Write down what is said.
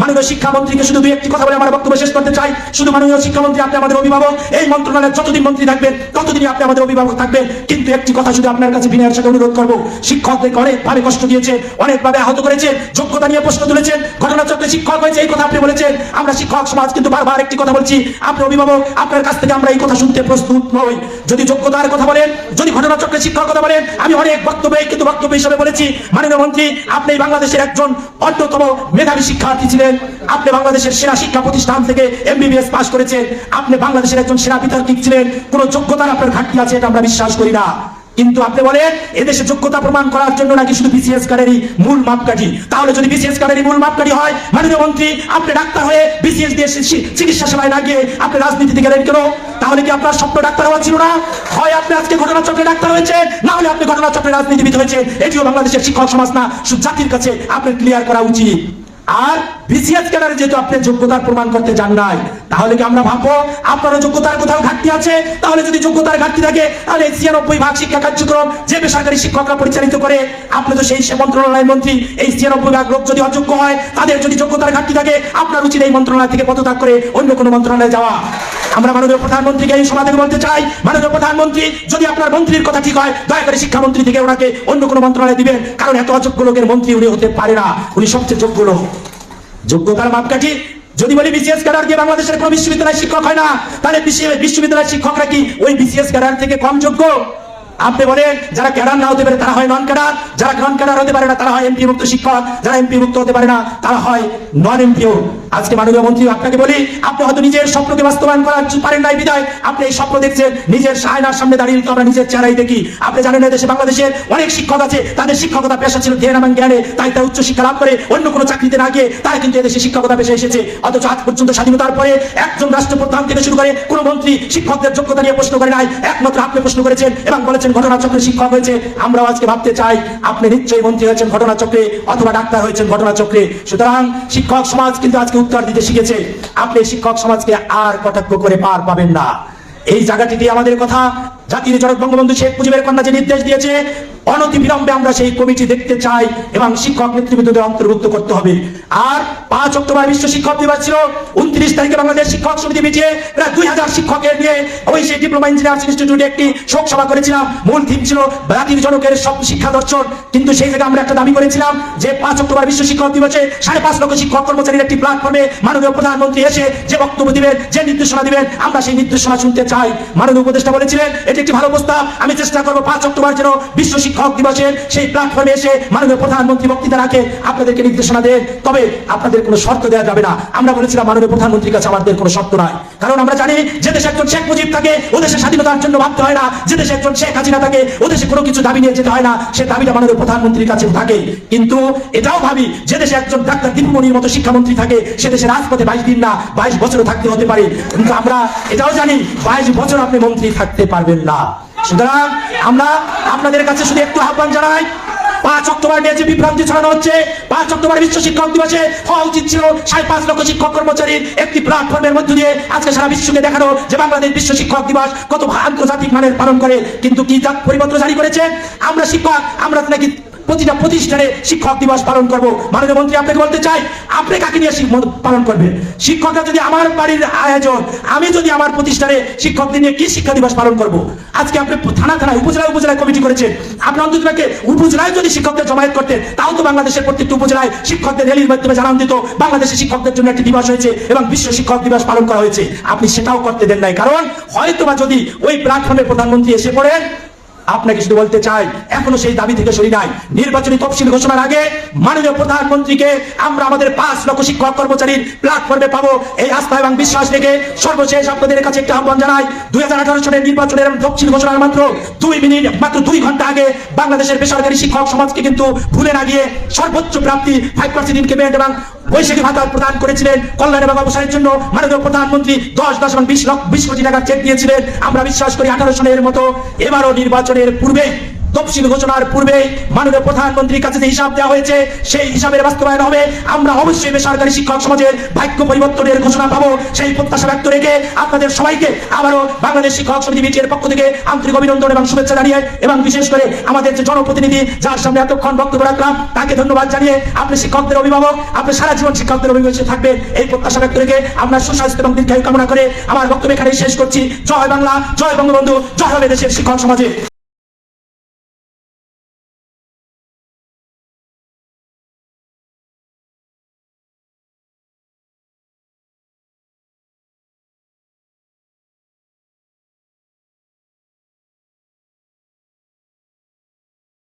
মাননীয় শিক্ষামন্ত্রীকে শুধু দুই একটি কথা বলে আমার বক্তব্য শেষ করতে চাই। শুধু মাননীয় শিক্ষামন্ত্রী, আপনি আমাদের অভিভাবক। এই মন্ত্রণালয়ে যতদিন মন্ত্রী থাকবেন, ততদিনই আপনি আমাদের অভিভাবক থাকবেন। কিন্তু একটি কথা শুধু আপনার কাছে বিনয়ের সাথে অনুরোধ করব। শিক্ষকদেরকে অনেকভাবে কষ্ট দিয়েছে, অনেকভাবে আহত করেছে, যোগ্যতা নিয়ে প্রশ্ন তুলেছেন, ঘটনাচক্রে শিক্ষক হয়েছে, এই কথা আপনি বলেছেন। আমরা শিক্ষক সমাজ কিন্তু বারবার একটি কথা বলছি, আপনি অভিভাবক, আপনার কাছ থেকে আমরা এই কথা শুনতে প্রস্তুত নই। যদি যোগ্যতার কথা বলেন, যদি ঘটনাচক্রে শিক্ষক কথা বলেন, আমি অনেক বক্তব্যে কিন্তু বক্তব্য হিসেবে বলেছি। মাননীয় মন্ত্রী, আপনি বাংলাদেশের একজন অন্যতম মেধাবী শিক্ষার্থী ছিলেন। আপনি বাংলাদেশের সেরা শিক্ষা প্রতিষ্ঠান থেকে এমবিবিএস পাশ করেছেন। আপনি বাংলাদেশের একজন সেরা বিতার্কিক ছিলেন। কোন যোগ্যতার আপনার ঘাটতি আছে এটা আমরা বিশ্বাস করি না। কিন্তু আপনি বলেন, এদেশে যোগ্যতা প্রমাণ করার জন্য নাকি শুধু বিসিএস কার্ডেরই মূল মাপকাঠি? তাহলে যদি বিসিএস কার্ডেরই মূল মাপকাঠি হয়, মাননীয় মন্ত্রী, আপনি ডাক্তার হয়ে বিসিএস দিয়ে চিকিৎসা সেবায় না গিয়ে আপনি রাজনীতিতে গেলেন কেন? তাহলে কি আপনার স্বপ্ন ডাক্তার হওয়া ছিল না? হয় আপনি আজকে ঘটনাচক্রে ডাক্তার হয়েছে না হলে আপনি ঘটনাচক্রে রাজনীতিবিদ হয়েছে এটিও বাংলাদেশের শিক্ষক সমাজ না, শুধু জাতির কাছে আপনার ক্লিয়ার করা উচিত। আর বিসিএস ক্যাডারে যেহেতু আপনি যোগ্যতার প্রমাণ করতে যান নাই, তাহলে কি আমরা ভাববো? আপনারও যোগ্যতার কোথাও ঘাটতি আছে? তাহলে যদি যোগ্যতার ঘাটতি থাকে, তাহলে ছিয়ানব্বই ভাগ শিক্ষা কার্যক্রম যে বেসরকারি শিক্ষকরা পরিচালিত করে, আপনি তো সেই মন্ত্রণালয়ের মন্ত্রী এই ছিয়ানব্বই ভাগ লোক যদি অযোগ্য হয়, তাদের যদি যোগ্যতার ঘাটতি থাকে, আপনার উচিত এই মন্ত্রণালয় থেকে পদত্যাগ করে অন্য কোনো মন্ত্রণালয়ে যাওয়া। আমরা মাননীয় প্রধানমন্ত্রীকে এই সভা থেকে বলতে চাই, মাননীয় প্রধানমন্ত্রী, যদি আপনার মন্ত্রীর কথা ঠিক হয়, দয়া করে শিক্ষামন্ত্রী থেকে ওনাকে অন্য কোনো মন্ত্রণালয়ে দিবেন, কারণ এত অযোগ্য লোকের মন্ত্রী উনি হতে পারে না, উনি সবচেয়ে যোগ্য লোক। যোগ্যতার মাপকাঠি? যদি বলি বিসিএস ক্যাডার দিয়ে বাংলাদেশের কোনো বিশ্ববিদ্যালয়ের শিক্ষক হয় না, তাহলে বিশ্ববিদ্যালয়ের শিক্ষকরা কি ওই বিসিএস ক্যাডার থেকে কম যোগ্য? আপনি বলেন, যারা ক্যাডার না হতে পারে তারা হয় নন ক্যাডার যারা নন ক্যাডার হতে পারে না তারা হয় এমপি মুক্ত শিক্ষক, যারা এমপি মুক্ত হতে পারে না তারা হয় নন এমপিও আজকে মাননীয় মন্ত্রী, আপনাকে বলি, আপনি হয়তো নিজের স্বপ্নকে বাস্তবায়ন করার পারেন নাই বিদায়, আপনি এই স্বপ্ন দেখছেন, নিজের আয়নার সামনে দাঁড়িয়ে তো আমরা নিজের চেহারাই দেখি। আপনি জানেন না, দেশে বাংলাদেশের অনেক শিক্ষক আছে, তাদের শিক্ষকতা পেশা ছিল ধ্যান এবং জ্ঞানে, তাই তারা উচ্চ শিক্ষা লাভ করে, অন্য কোনো চাকরিতে না গিয়ে তারা কিন্তু এদেশে শিক্ষকতা পেশা এসেছে। অথচ আজ পর্যন্ত স্বাধীনতার পরে একজন রাষ্ট্রপ্রধান থেকে শুরু করে কোনো মন্ত্রী শিক্ষকদের যোগ্যতা নিয়ে প্রশ্ন করে নাই, একমাত্র আপনি প্রশ্ন করেছেন এবং বলেছেন ঘটনাচক্রে শিক্ষক হয়েছে। আমরাও আজকে ভাবতে চাই, আপনি নিশ্চয়ই মন্ত্রী হয়েছেন ঘটনাচক্রে অথবা ডাক্তার হয়েছেন ঘটনাচক্রে। সুতরাং শিক্ষক সমাজ কিন্তু আজকে উত্তর দিতে শিখেছে। আপনি শিক্ষক সমাজকে আর কটাক্ষ করে পার পাবেন না। এই জায়গাটিতে আমাদের কথা। জাতির জনক বঙ্গবন্ধু শেখ মুজিবের কন্যা যে নির্দেশ দিয়েছে, অনতি বিলম্বে আমরা সেই কমিটি দেখতে চাই এবং শিক্ষক নেতৃবৃন্দদের অন্তর্ভুক্ত করতে হবে। আর পাঁচ অক্টোবর বিশ্ব শিক্ষক দিবস ছিল, উনত্রিশ তারিখে বাংলাদেশ শিক্ষক সমিতি মিটিয়ে প্রায় দুই হাজার শিক্ষকের নিয়ে ওই সেই ডিপ্লোমা ইঞ্জিনিয়ার্স ইনস্টিটিউটে একটি শোক সভা করেছিলাম। মূল থিম ছিল জাতির জনকের সব শিক্ষা দর্শন। কিন্তু সেই জায়গায় আমরা একটা দাবি করেছিলাম যে পাঁচ অক্টোবর বিশ্ব শিক্ষক দিবসে সাড়ে পাঁচ লক্ষ শিক্ষক কর্মচারীর একটি প্ল্যাটফর্মে মাননীয় প্রধানমন্ত্রী এসে যে বক্তব্য দিবেন, যে নির্দেশনা দিবেন, আমরা সেই নির্দেশনা শুনতে চাই। মাননীয় উপদেষ্টা বলেছিলেন এটি একটি ভালো প্রস্তাব আমি চেষ্টা করব পাঁচ অক্টোবর যেন বিশ্ব শিক্ষক দিবসের সেই প্ল্যাটফর্মে এসে মাননীয় প্রধানমন্ত্রী বক্তৃতা রাখে, আপনাদেরকে নির্দেশনা দেন। তবে আপনাদের কোনো শর্ত দেওয়া যাবে না। আমরা বলেছিলাম মাননীয় প্রধানমন্ত্রীর কাছে আমাদের কোনো শর্ত নাই। কারণ আমরা জানি, যে দেশে একজন শেখ মুজিব থাকে, ও দেশে স্বাধীনতার জন্য ভাবতে হয় না। যে দেশে একজন শেখ হাসিনা থাকে, ও দেশে কোনো কিছু দাবি নিয়ে যেতে হয় না। সে দাবিটা মাননীয় প্রধানমন্ত্রীর কাছে থাকে। কিন্তু এটাও ভাবি, যে দেশে একজন ডাক্তার দীপমণির মতো শিক্ষামন্ত্রী থাকে, সে দেশে রাজপথে বাইশ দিন না, বাইশ বছরও থাকতে হতে পারে। কিন্তু আমরা এটাও জানি, বাইশ বছর আপনি মন্ত্রী থাকতে পারবেন না। সুতরাং আমরা আপনাদের কাছে শুধু একটু আহ্বান জানাই, পাঁচ অক্টোবর নিয়ে যে বিভ্রান্তি ছড়ানো হচ্ছে, পাঁচ অক্টোবর বিশ্ব শিক্ষক দিবসে হওয়া উচিত ছিল সাড়ে পাঁচ লক্ষ শিক্ষক কর্মচারীর একটি প্ল্যাটফর্মের মধ্য দিয়ে আজকে সারা বিশ্বকে দেখানো যে বাংলাদেশ বিশ্ব শিক্ষক দিবস কত আন্তর্জাতিক মানের পালন করে, কিন্তু কি পরিপত্র জারি করেছে? আমরা শিক্ষক, আমরা নাকি প্রতিটা প্রতিষ্ঠানে শিক্ষক দিবস পালন করব। মাননীয় মন্ত্রী, আপনাকে বলতে চাই, আপনি কাকে নিয়ে পালন করবেন? শিক্ষকরা যদি আমার বাড়ির আয়োজন, আমি যদি আমার প্রতিষ্ঠানে শিক্ষকদের নিয়ে কি শিক্ষা দিবস পালন করব? আজকে আপনি থানা থানায়, উপজেলায় উপজেলায় কমিটি করেছেন। আপনি অন্তত উপজেলায় যদি শিক্ষকদের জমায়েত করতেন তাও তো বাংলাদেশের প্রত্যেকটি উপজেলায় শিক্ষকদের রেলির মাধ্যমে জানান দিত, বাংলাদেশের শিক্ষকদের জন্য একটি দিবস হয়েছে এবং বিশ্ব শিক্ষক দিবস পালন করা হয়েছে। আপনি সেটাও করতে দেন নাই। কারণ হয়তোবা যদি ওই প্ল্যাটফর্মে প্রধানমন্ত্রী এসে পড়েন আপনাকে শুধু বলতে চাই, এখনও সেই দাবি থেকে সরি নাই। নির্বাচনী তফসিল ঘোষণার আগে মাননীয় প্রধানমন্ত্রীকে আমরা আমাদের পাঁচ লক্ষ শিক্ষক কর্মচারীর প্ল্যাটফর্মে পাবো। এই আস্থা এবং বিশ্বাস রেখে সর্বশেষ আপনাদের কাছে একটা আহ্বান জানাই, দুই হাজার আঠারো সালের নির্বাচনের তফসিল ঘোষণার মাত্র দুই মিনিট, মাত্র দুই ঘণ্টা আগে বাংলাদেশের বেসরকারি শিক্ষক সমাজকে কিন্তু ভুলে না গিয়ে সর্বোচ্চ প্রাপ্তি ফাইভ পার্সেন্ট ইনক্রিমেন্ট এবং বৈশাখী ভাতা প্রদান করেছিলেন কল্যাণ এবং অবসরের জন্য। মাননীয় প্রধানমন্ত্রী দশ দশমিক বিশ লক্ষ, বিশ কোটি টাকা চেক দিয়েছিলেন আমরা বিশ্বাস করি আঠারো সালের মতো এবারও নির্বাচনের পূর্বে তফসিল ঘোষণার পূর্বে মাননীয় প্রধানমন্ত্রীর কাছে যে হিসাব দেওয়া হয়েছে, সেই হিসাবের বাস্তবায়ন হবে। আমরা অবশ্যই বেসরকারি শিক্ষক সমাজের ভাগ্য পরিবর্তনের ঘোষণা পাবো। সেই প্রত্যাশা ব্যক্ত রেখে আপনাদের সবাইকে আবারও বাংলাদেশ শিক্ষক সমিতি বিটিএর পক্ষ থেকে আন্তরিক অভিনন্দন এবং শুভেচ্ছা জানিয়ে এবং বিশেষ করে আমাদের যে জনপ্রতিনিধি যার সামনে এতক্ষণ বক্তব্য রাখলাম, তাকে ধন্যবাদ জানিয়ে আপনি শিক্ষকদের অভিভাবক, আপনি সারা জীবন শিক্ষকদের অভিভাবক থাকবেন। এই প্রত্যাশা ব্যক্ত রেখে আমরা সুস্বাস্থ্য এবং দীর্ঘায়ু কামনা করে আমার বক্তব্য এখানে শেষ করছি। জয় বাংলা, জয় বঙ্গবন্ধু, জয় হবে দেশের শিক্ষক সমাজে